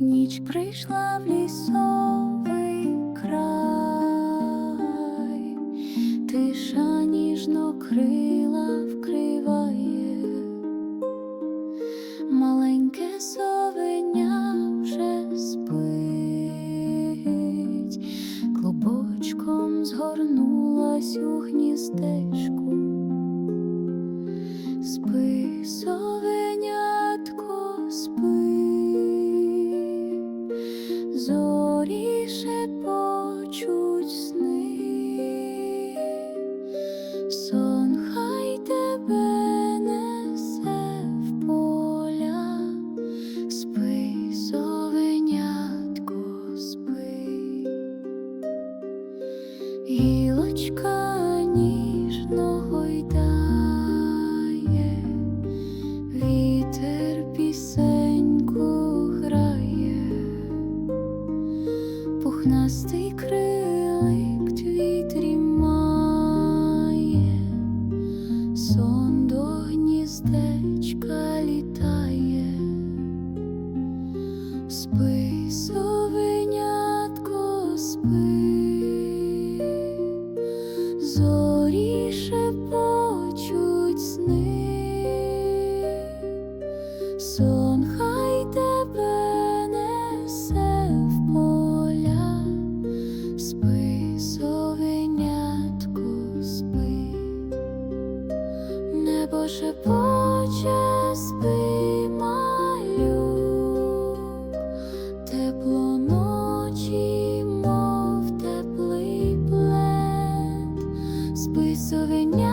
Ніч прийшла в лісовий край, тиша ніжно крила вкриває, маленьке совеня вже спить, клубочком згорнулась у гніздечку. Шепочуть сни, сон хай тебе несе в поля, спи, совенятко, спи. Гілочка ніжно пухнастий крилик твій трімає, сон до гніздечка літає. Спи, совенятко, спи, спи, спи, небо шепоче тепло ночі, мов теплий плед, спи.